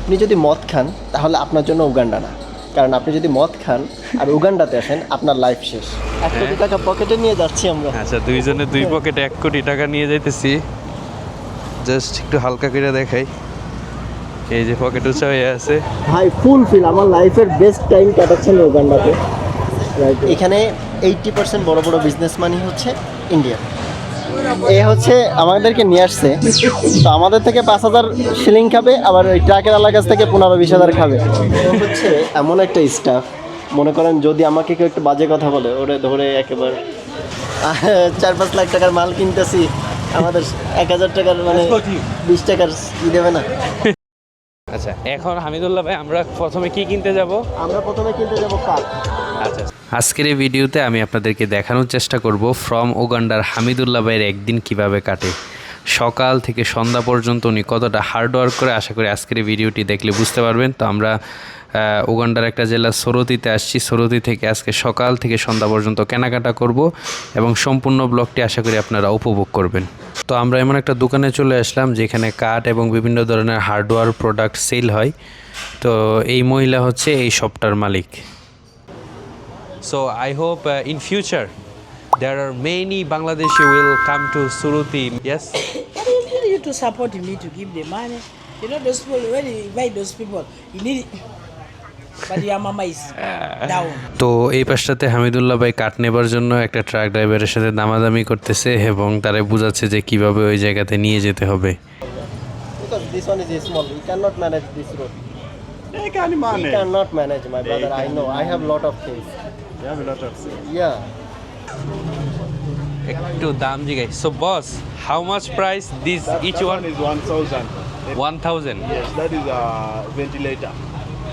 আপনি যদি মদ খান তাহলে আপনার জন্য উগান্ডা না। কারণ আপনি যদি মদ খান আর উগান্ডাতে আসেন আপনার লাইফ শেষ। এক কোটি টাকা পকেটে নিয়ে যাচ্ছি আমরা। আচ্ছা দুইজনে দুই পকেটে এক কোটি টাকা নিয়ে যাইতেছি। জাস্ট একটু হালকা করে দেখাই। এই যে পকেট উঁচা হয়ে আছে। ভাই ফুল ফিল আমার লাইফের বেস্ট টাইম কাটাচ্ছেন উগান্ডাতে। এখানে এইটটি পার্সেন্ট বড় বড় বিজনেসম্যানই হচ্ছে ইন্ডিয়া এ হচ্ছে আমাদেরকে নিয়ে আসছে। তো আমাদের থেকে পাঁচ হাজার শিলিং খাবে আবার ওই ট্রাকের আলার কাছ থেকে পনেরো বিশ হাজার খাবে। হচ্ছে এমন একটা স্টাফ মনে করেন যদি আমাকে কেউ একটু বাজে কথা বলে ওরে ধরে একেবারে চার পাঁচ লাখ টাকার মাল কিনতেছি আমাদের এক হাজার টাকার মানে বিশ টাকার ই দেবে না। আচ্ছা এখন হামিদুল্লাহ ভাই আমরা প্রথমে কি কিনতে যাব? আমরা প্রথমে কিনতে যাব কাঠ। আচ্ছা। আজকের এই ভিডিওতে আমি আপনাদেরকে দেখানোর চেষ্টা করব ফ্রম ওগান্ডার হামিদুল্লাহ ভাইয়ের একদিন কীভাবে কাটে। সকাল থেকে সন্ধ্যা পর্যন্ত উনি কতটা হার্ড ওয়ার্ক করে, আশা করি আজকের এই ভিডিওটি দেখলে বুঝতে পারবেন। তো আমরা উগান্ডার একটা জেলা সরতিতে আসছি। সরতি থেকে আজকে সকাল থেকে সন্ধ্যা পর্যন্ত কেনাকাটা করব এবং সম্পূর্ণ ব্লগটি আশা করি আপনারা উপভোগ করবেন। তো আমরা এমন একটা দোকানে চলে আসলাম যেখানে কাঠ এবং বিভিন্ন ধরনের হার্ডওয়্যার প্রোডাক্ট সেল হয়। তো এই মহিলা হচ্ছে এই শপটার মালিক। So I hope uh, in future there are many Bangladeshi will come to Suruti. Yes. You need you to support, you need to give the money. You know those people, when you invite those people, you need it. But your mama is down. তো এই পাশটাতে হামিদুল্লাহ ভাই কাঠ নেবার জন্য একটা truck ড্রাইভারের সাথে দামাদামি করতেছে এবং তারা বুঝাচ্ছে যে কীভাবে ওই জায়গাতে নিয়ে যেতে হবে this one is small, we cannot manage this road. I can We cannot manage, my brother. I know. I have lot of things. Yeah. একটু দাম জিগাই। So boss how much price this each one one? is 1,000. One thousand Yes, that is a ventilator.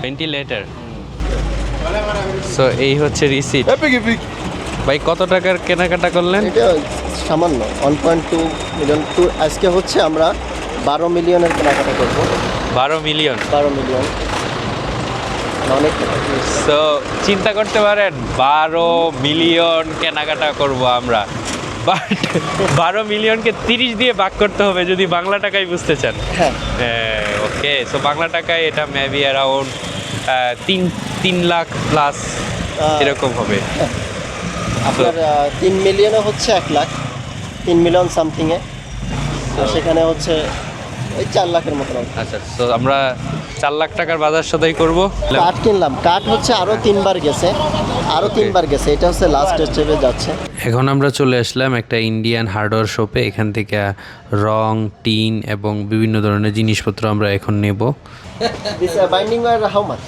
Ventilator so এই হচ্ছে receipt. ভাই কত টাকার কেনাকাটা করলেন? এটা সামান্য ওয়ান পয়েন্ট টু মিলিয়ন টু আজকে হচ্ছে আমরা বারো মিলিয়নের কেনাকাটা করব। বারো মিলিয়ন বারো মিলিয়ন অনেক। সো চিন্তা করতে পারেন বারো মিলিয়ন কেনাকাটা করব আমরা। বাট বারো মিলিয়নকে তিরিশ দিয়ে ভাগ করতে হবে যদি বাংলা টাকায় বুঝতে চান। হ্যাঁ। ওকে সো বাংলা টাকায় এটা মেবি অ্যারাউন্ড তিন তিন লাখ প্লাস এরকম হবে। আপনার তিন মিলিয়নে হচ্ছে এক লাখ। তিন মিলিয়ন সামথিংয়ে সেখানে হচ্ছে ওই চার লাখের মতো আচ্ছা তো আমরা চার লাখ টাকার বাজার সদাই করব। কাঠ কিনলাম। কাঠ হচ্ছে আরও তিনবার গেছে। আরও তিনবার গেছে। এটা হচ্ছে লাস্ট স্টেপে যাচ্ছে। এখন আমরা চলে আসলাম একটা ইন্ডিয়ান হার্ডওয়্যার শপে এখান থেকে রং টিন এবং বিভিন্ন ধরনের জিনিসপত্র আমরা এখন নেব। This binding wire how much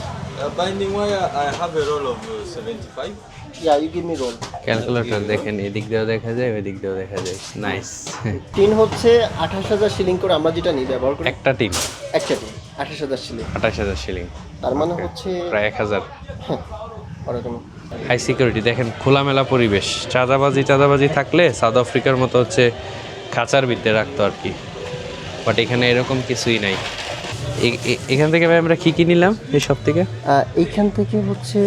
wire, I have a roll of uh, 75. Yeah you give me roll calculator দেখেন এদিক দিয়েও দেখা যায় ওই দিক দিয়েও দেখা যায়। নাইস টিন হচ্ছে আঠাশ হাজার শিলিং করে আমরা যেটা নিই ব্যবহার করি। একটা টিম একটা টিন। আঠাশ হাজার শিলিং আঠাশ হাজার শিলিং তার মানে হচ্ছে প্রায় এক হাজার। ওরকম হাই সিকিউরিটি দেখেন খোলামেলা পরিবেশ। চাঁদাবাজি চাঁদাবাজি থাকলে সাউথ আফ্রিকার মতো হচ্ছে খাঁচার ভিতরে রাখতো আর কি। বাট এখানে এরকম কিছুই নাই। এখান থেকে ভাই আমরা কি কি নিলাম এই সব থেকে? এইখান থেকে হচ্ছে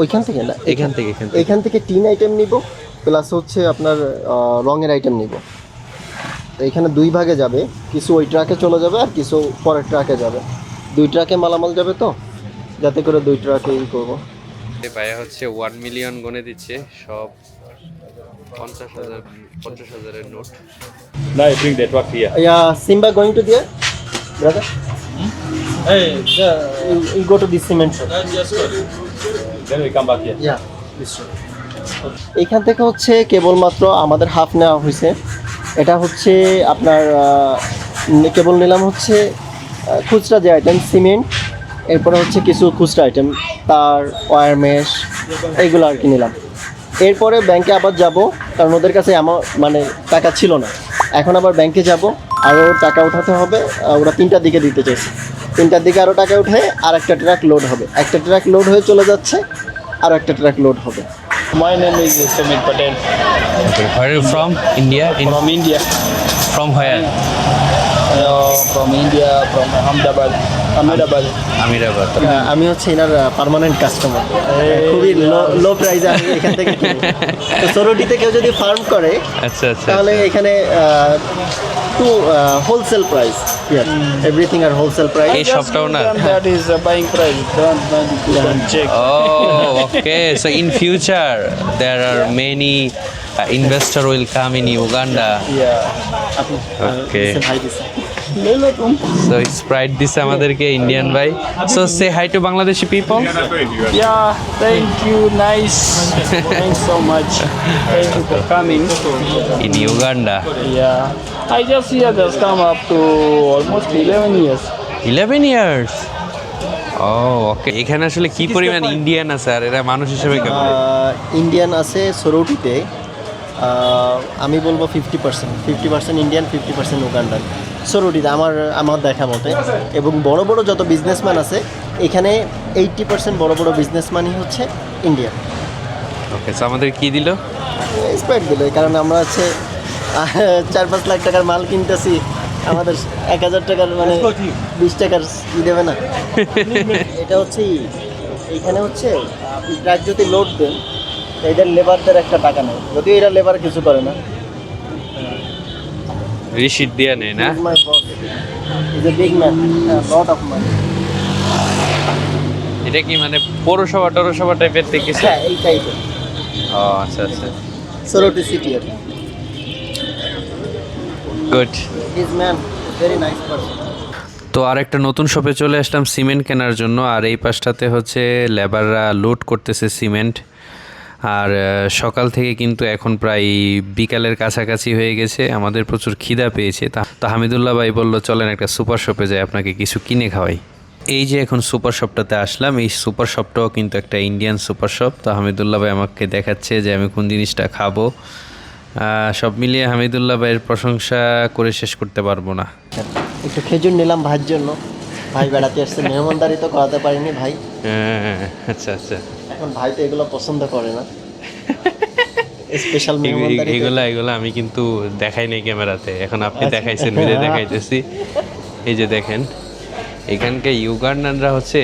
ওইখান থেকে না? এখান থেকে এখান থেকে। টিন আইটেম নিব প্লাস হচ্ছে আপনার রঙের আইটেম নিব। তো এখানে দুই ভাগে যাবে। কিছু ওই ট্রাকে চলে যাবে আর কিছু পরের ট্রাকে যাবে। দুই ট্রাকে মালামাল যাবে তো? যাতে করে দুই ট্রাকে ই করব। ভাইয়া হচ্ছে ওয়ান মিলিয়ন গনে দিচ্ছে। সব পঞ্চাশ হাজার পঞ্চাশ হাজারের note. Yeah Simba to brother Hey, yeah. Then we come back here. এইখান থেকে হচ্ছে কেবলমাত্র আমাদের হাফ নেওয়া হয়েছে। এটা হচ্ছে আপনার কেবল নিলাম হচ্ছে খুচরা যে আইটেম সিমেন্ট এরপরে হচ্ছে কিছু খুচরা আইটেম তার ওয়ার মেশ এইগুলো আর কি নিলাম। এরপরে ব্যাংকে আবার যাব, কারণ ওদের কাছে আমার মানে টাকা ছিল না। এখন আবার ব্যাংকে যাব আরও টাকা উঠাতে হবে ওরা তিনটার দিকে দিতে চাইছে। তিনটার দিকে আরও টাকা উঠে, আর একটা ট্রাক লোড হবে। একটা ট্রাক লোড হয়ে চলে যাচ্ছে, আর একটা ট্রাক লোড হবে। My name is Sumit Patel Okay. Where are you from? India? In, from India. from where? Uh, from India, from Ahmedabad. Ahmedabad. আহ, আমি হচ্ছে এনার পার্মানেন্ট কাস্টমার খুবই লো প্রাইসে আমি এখান থেকে কিনি তো সরোটিতে কেউ যদি ফার্ম করে আচ্ছা আচ্ছা তাহলে আচ্ছা। এখানে আহ, to uh, wholesale price here. Everything are wholesale price. এই সবটা ওনার That is the buying price. Don't, don't, don't check. Oh, okay. So in future, there are many uh, investor will come in Uganda. Yeah. Okay. Listen, So Sprite দিছে আমাদেরকে Indian ভাই So say hi to Bangladeshi people. Yeah, thank you. Nice. Thanks so much. Thank you for coming. In Uganda. Yeah. I just here just come up to almost 11 years. 11 years. ও ওকে এখানে আসলে কি পরিমাণ Indian আছে আর এরা মানুষ হিসেবে কেমন Indian আছে সরৌটিতে আমি বলব fifty percent fifty percent Indian fifty percent Ugandan সরৌটিতে আমার আমার দেখা মতে। এবং বড় বড় যত বিজনেসম্যান আছে এখানে এইটটি পার্সেন্ট বড় বড় বিজনেসম্যানই হচ্ছে ইন্ডিয়ান ওকে আমাদের কি দিল? স্প্রাইট দিল কারণ আমরা হচ্ছে চার পাঁচ লাখ টাকার মাল কিনতেছি। আমাদের এক হাজার টাকার মানে বিশ টাকার ই দেবে না। এটা হচ্ছে ই, এইখানে হচ্ছে আপনি ট্রাক যদি লোড দেন এদের লেবারদের একটা টাকা নেই। যদিও এরা লেবার কিছু করে না। রিসিট দিয়ে নেয় না? My boss is a big man lot of money এটা কি মানে পৌরসভা টৌরসভা টাইপের থেকে হ্যাঁ এই টাইপের ও আচ্ছা আচ্ছা। Soroti city R good is man very nice person তো আর একটা নতুন শপে চলে আসলাম সিমেন্ট কেনার জন্য। আর এই পাশটাতে হচ্ছে লেবাররা লোড করতেছে সিমেন্ট আর সকাল থেকে কিন্তু এখন প্রায় বিকালের কাছাকাছি হয়ে গেছে। আমাদের প্রচুর খিদা পেয়েছে। তা- তো হামিদুল্লাহ ভাই বলল চলেন একটা সুপার শপে যাই আপনাকে কিছু কিনে খাওয়াই। এই যে এখন সুপার শপটাতে আসলাম এই সুপার শপটাও কিন্তু একটা ইন্ডিয়ান সুপার শপ। তো হামিদুল্লাহ ভাই আমাকে দেখাচ্ছে যে আমি কোন জিনিসটা খাব। সব মিলিয়ে হামিদুল্লাহ ভাইয়ের প্রশংসা করে শেষ করতে পারব না। একটু খেজুর নিলাম ভাইয়ের জন্য। ভাই বেড়াতে আসছে মেহমানদারি তো করাতে পারিনি ভাই। হ্যাঁ আচ্ছা আচ্ছা। এখন ভাই তো এগুলো পছন্দ করে না। স্পেশাল মেহমানদারি এগুলা এগুলা আমি কিন্তু দেখাই নাই ক্যামেরাতে। এখন আপনি আচ্ছা। দেখাইছেন বিদে দেখাইতেছি। এই যে দেখেন এখানকার ইউগান্ডানরা হচ্ছে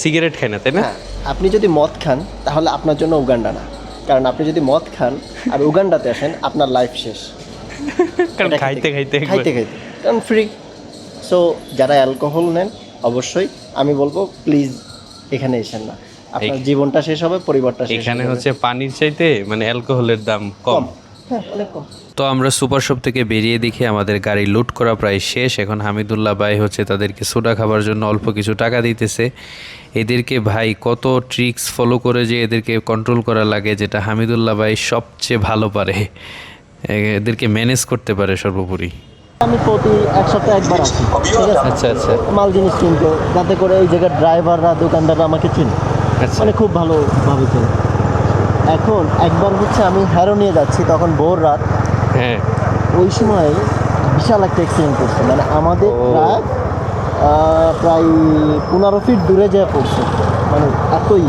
সিগারেট খায় না তাই না? হ্যাঁ আপনি যদি মদ খান তাহলে আপনার জন্য উগান্ডা না। কারণ আপনি যদি মদ খান আর উগান্ডাতে আসেন আপনার লাইফ শেষ। কারণ খাইতে খাইতে খাইতে খাইতে কারণ ফ্রি সো যারা অ্যালকোহল নেন অবশ্যই আমি বলব প্লিজ এখানে এসেন না। আপনার জীবনটা শেষ হবে পরিবারটা শেষ এখানে হচ্ছে পানির চাইতে মানে অ্যালকোহলের দাম কম। হ্যাঁ অনেক কম। তো আমরা সুপার শপ থেকে বেরিয়ে দেখি আমাদের গাড়ি লুট করা প্রায় শেষ। এখন হামিদুল্লাহ ভাই হচ্ছে তাদেরকে সোডা খাবার জন্য অল্প কিছু টাকা দিতেছে। এদেরকে ভাই কত ট্রিক্স ফলো করে যে এদেরকে কন্ট্রোল করা লাগে যেটা হামিদুল্লাহ ভাই সবচেয়ে ভালো পারে। এদেরকে ম্যানেজ করতে পারে সর্বোপরি। আমি প্রতি এক সপ্তাহে একবার আসি ঠিক আছে? আচ্ছা আচ্ছা। মাল জিনিস কিনতে যাতে করে এই জায়গার ড্রাইভাররা দোকানদাররা আমাকে চিনে। আচ্ছা মানে খুব ভালোভাবে চিনে এখন একবার হচ্ছে আমি হ্যারো নিয়ে যাচ্ছি তখন ভোর রাত। হ্যাঁ। ওই সময় বিশাল একটা অ্যাক্সিডেন্ট করছে মানে আমাদের। ট্রাক প্রায় পনেরো ফিট দূরে যেয়ে পড়ছে। মানে এতই।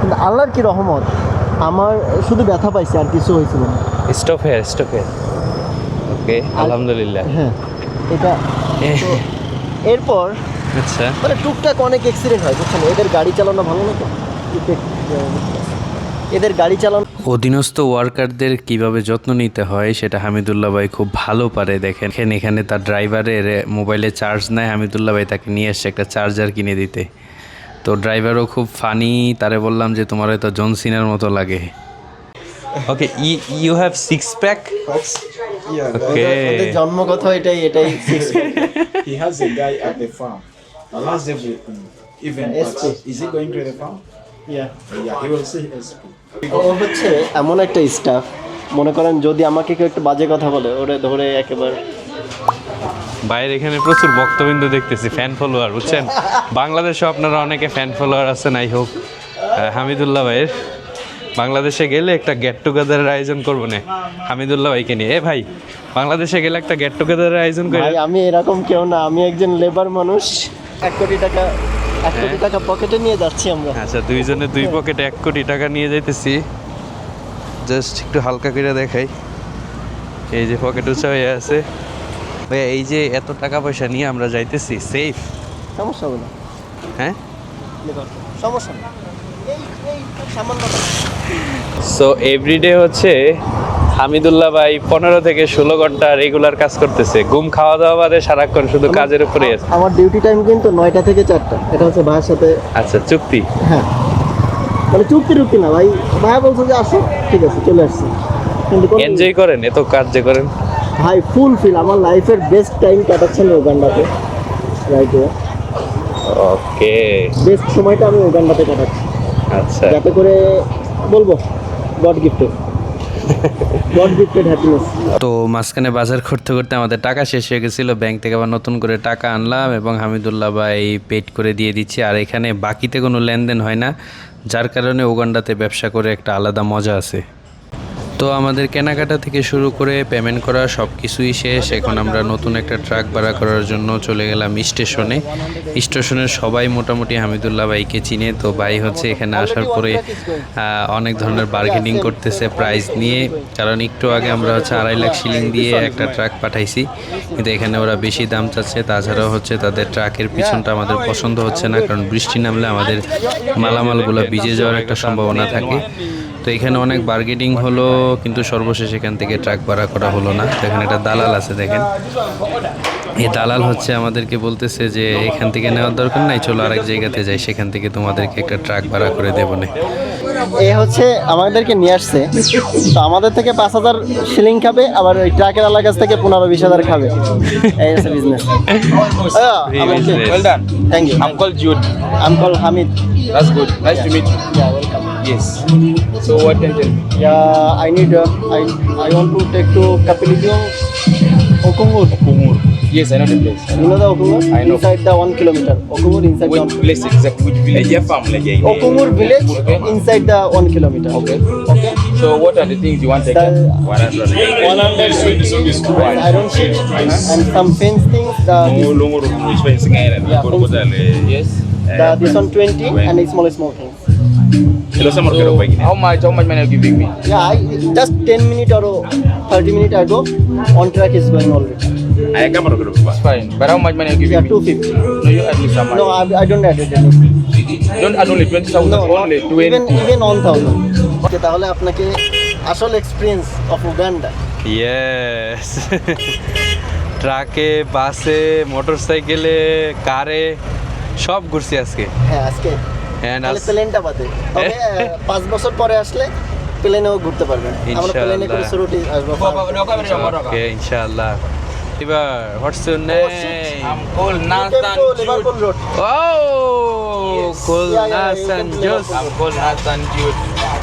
কিন্তু আল্লাহর কি রহমত আমার শুধু ব্যথা পাইছে আর কিছু হয়েছিল না। Stop here stop here okay আলহামদুলিল্লাহ। হ্যাঁ এটা এরপর আচ্ছা। মানে টুকটাক অনেক অ্যাক্সিডেন্ট হয় বুঝছেন? এদের গাড়ি চালানো ভালো না তো এদের গাড়ি চালানো অধীনস্থ ওয়ার্কারদের কীভাবে যত্ন নিতে হয় সেটা হামিদুল্লাহ ভাই খুব ভালো পারে দেখেন। এখানে এখানে তার ড্রাইভারের মোবাইলে চার্জ নেয় হামিদুল্লাহ ভাই তাকে নিয়ে এসছে একটা চার্জার কিনে দিতে। তো ড্রাইভারও খুব ফানি তারে বললাম যে তোমার হয়তো জন জনসিনার মতো লাগে। Okay you have six pack okay জন্মগত এটাই এটাই is he going to ও হচ্ছে এমন একটা স্টাফ মনে করেন যদি আমাকে কেউ একটু বাজে কথা বলে ওরে ধরে একেবারে। বাইরে এখানে প্রচুর বক্তবিন্দু দেখতেছি ফ্যান ফলোয়ার বুঝছেন? বাংলাদেশে আপনারা অনেকে ফ্যান ফলোয়ার আছেন আই হোক হামিদুল্লাহ ভাইয়ের। বাংলাদেশে গেলে একটা গেট টুগেদারের আয়োজন করব না। হামিদুল্লাহ ভাইকে নিয়ে। এ ভাই বাংলাদেশে গেলে একটা গেট টুগেদারের আয়োজন করে আমি এরকম কেউ না আমি একজন লেবার মানুষ। এক কোটি টাকা এক কোটি টাকা পকেটে নিয়ে যাচ্ছি আমরা। আচ্ছা দুইজনে দুই পকেটে এক কোটি টাকা নিয়ে যাইতেছি। জাস্ট একটু হালকা করে দেখাই। এই যে পকেট উঁচা হয়ে আছে। ভাই এই যে এত টাকা পয়সা নিয়ে আমরা যাইতেছি সেফ? সমস্যা না। হ্যাঁ? সমস্যা সো এভরিডে হচ্ছে হামিদুল্লাহ ভাই পনেরো থেকে ষোলো ঘণ্টা রেগুলার কাজ করতেছে। ঘুম খাওয়া দাওয়া বাদে সারাক্ষণ শুধু কাজের উপরে আছে। আমার ডিউটি টাইম কিন্তু নয়টা থেকে চারটা। এটা হচ্ছে ভাইয়ের সাথে আচ্ছা চুক্তি? হ্যাঁ। মানে চুক্তি টুক্তি না ভাই। ভাইয়া বলছে যে আসো ঠিক আছে চলে আসছি। কিন্তু কোনো- এনজয় করেন এত কাজ যে করেন। ভাই ফুল ফিল আমার লাইফের বেস্ট টাইম কাটাচ্ছেন উগান্ডাতে। রাইট ওকে বেস্ট সময়টা আমি উগান্ডাতে কাটাচ্ছি। আচ্ছা। যাতে করে বলব গড হ্যাপিনেস তো মাঝখানে বাজার করতে করতে আমাদের টাকা শেষ হয়ে গেছিল। ব্যাংক থেকে আবার নতুন করে টাকা আনলাম এবং হামিদুল্লাহ ভাই পেড করে দিয়ে দিচ্ছি। আর এখানে বাকিতে কোনো লেনদেন হয় না। যার কারণে উগান্ডাতে ব্যবসা করে একটা আলাদা মজা আছে। তো আমাদের কেনাকাটা থেকে শুরু করে পেমেন্ট করা সব কিছুই শেষ। এখন আমরা নতুন একটা ট্রাক ভাড়া করার জন্য চলে গেলাম স্টেশনে স্টেশনের সবাই মোটামুটি হামিদুল্লাহ ভাইকে চিনে, তো ভাই হচ্ছে এখানে আসার পরে অনেক ধরনের বার্গেনিং করতেছে প্রাইস নিয়ে। কারণ একটু আগে আমরা হচ্ছে আড়াই লাখ শিলিং দিয়ে একটা ট্রাক পাঠাইছি। কিন্তু এখানে ওরা বেশি দাম চাচ্ছে। তাছাড়াও হচ্ছে তাদের ট্রাকের পিছনটা আমাদের পছন্দ হচ্ছে না। কারণ বৃষ্টি নামলে আমাদের মালামালগুলো ভিজে যাওয়ার একটা সম্ভাবনা থাকে। তো এখানে অনেক বার্গেনিং হলো কিন্তু সর্বশেষ এখান থেকে ট্রাক ভাড়া করা হলো না। এখানে একটা দালাল আছে দেখেন। এই দালাল হচ্ছে আমাদেরকে বলতেছে যে এখান থেকে নেওয়ার দরকার নাই চলো আরেক জায়গাতে যাই সেখান থেকে তোমাদেরকে একটা ট্রাক ভাড়া করে দেবো না। এ হচ্ছে আমাদেরকে নিয়ে আসছে। তো আমাদের থেকে পাঁচ হাজার শিলিং খাবে আবার ওই ট্রাকের আলার কাছ থেকে পনেরো বিশ হাজার খাবে। এই হচ্ছে business. Thank you I'm called Jude. I'm called Hamid. Nice to meet you. Yes. So what can you tell? Yeah, I need. Uh, I I want to take to Kapiligyong, Okumur. Kumur. Yes, I know the place. You know the Okumur? I know. Inside the one kilometer. Okumur inside Which the. place exactly? Which village? Yeah, farm. Like, yeah, Okumur village inside the one kilometer. Okay. Okay. So what are the things you want to The take? One hundred. 180 iron sheet and some fence things. The this, Yes. the this one 20 and small small things. So how much? How much money are you giving me? Yeah, I, just 10 minute or 30 minute ago, on track is going already. I come on It's fine. But how much money are you giving Yeah, me? 250. No, you add me some money. No, I, I don't add it anything. Don't add only twenty thousand. No, not only even twenty. even on thousand. Okay, তাহলে আপনাকে আসল experience of Uganda yes ট্রাকে বাসে motor সাইকেলে কারে সব ঘুরছি আজকে হ্যাঁ আজকে হ্যাঁ তাহলে প্লেনটা বাদে। তবে পাঁচ বছর পরে আসলে প্লেনেও ঘুরতে পারবেন। আমরা প্লেনে করে। শুরুটি আসব। ওকে ইনশাআল্লাহ। এবার. রোড ও কুল নাসান জোস.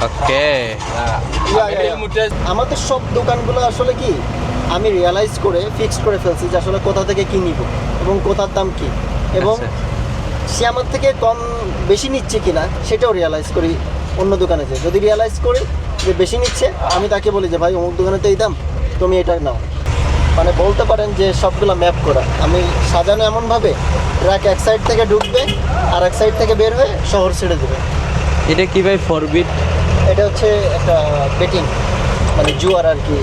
ওকে আমাদের সব দোকানগুলো আসলে কি আমি রিয়ালাইজ করে ফিক্স করে ফেলছি যে আসলে কোথা থেকে কি নিব এবং কোথার দাম কি। এবং আচ্ছা। সে আমার থেকে কম বেশি নিচ্ছে কিনা সেটাও রিয়ালাইজ করি অন্য দোকানে যে যদি রিয়ালাইজ করি যে বেশি নিচ্ছে আমি তাকে বলি যে ভাই অমুক দোকানে তো এই দাম তুমি এটা নাও। মানে বলতে পারেন যে সবগুলো ম্যাপ করা। আমি সাজানো এমনভাবে ট্রাক এক সাইড থেকে ঢুকবে আর এক সাইড থেকে বের হয়ে শহর ছেড়ে দেবে। এটা কি ভাই ফরবিট এটা হচ্ছে একটা বেটিং মানে জুয়ার আর কি।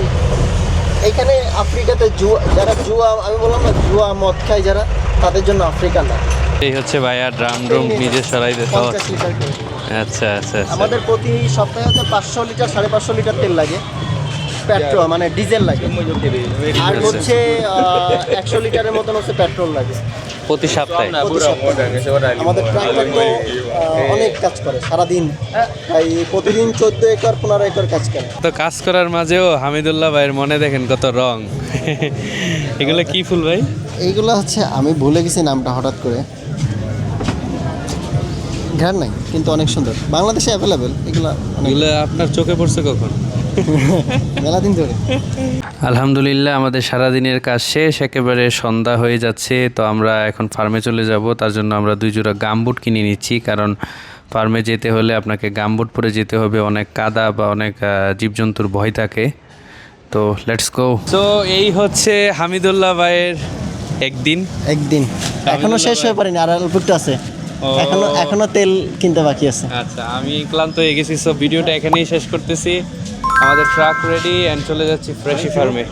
এখানে আফ্রিকাতে জুয়া যারা জুয়া আমি বললাম না জুয়া মদ খায় যারা তাদের জন্য আফ্রিকা না। এই হচ্ছে ভাইয়া ড্রাম ড্রুম নিজে সরাই দিতে পঞ্চাশ লিটার করে। আচ্ছা আচ্ছা আচ্ছা। আমাদের প্রতি সপ্তাহে হচ্ছে পাঁচশো লিটার সাড়ে পাঁচশো লিটার তেল লাগে। পেট্রোল মানে ডিজেল লাগে। আর হচ্ছে একশো লিটারের মতন হচ্ছে পেট্রোল লাগে। প্রতি সপ্তাহে? আমাদের ট্রাক্টর তো অনেক কাজ করে সারাদিন। তাই প্রতিদিন চোদ্দ একর পনেরো একর কাজ করে। তো কাজ করার মাঝেও হামিদুল্লাহ ভাইয়ের মনে দেখেন কত রং। এগুলো কি ফুল ভাই? এইগুলো হচ্ছে আমি ভুলে গেছি নামটা হঠাৎ করে। ঘ্রাণ নাই কিন্তু অনেক সুন্দর। বাংলাদেশে অ্যাভেলেবেল এগুলো আপনার চোখে পড়ছে কখন? মেলা দিন ধরে। আলহামদুলিল্লাহ আমাদের সারাদিনের কাজ শেষ একেবারে সন্ধ্যা হয়ে যাচ্ছে তো আমরা এখন ফার্মে চলে যাব তার জন্য আমরা দুই জোড়া গামবুট কিনে নিচ্ছি কারণ ফার্মে যেতে হলে আপনাকে গামবুট পরে যেতে হবে অনেক কাদা বা অনেক জীবজন্তুর ভয় থাকে। তো লেটস গো তো এই হচ্ছে হামিদুল্লাহ ভাইয়ের একদিন। একদিন। এখনও শেষ হয়ে পারেনি আর অল্প একটু আছে। এখনও এখনও তেল কিনতে বাকি আছে। আচ্ছা আমি ক্লান্ত হয়ে গেছি সব ভিডিওটা এখানেই শেষ করতেছি। আমাদের ট্রাক রেডি এন্ড চলে যাচ্ছি ফ্রেশি ফার্মে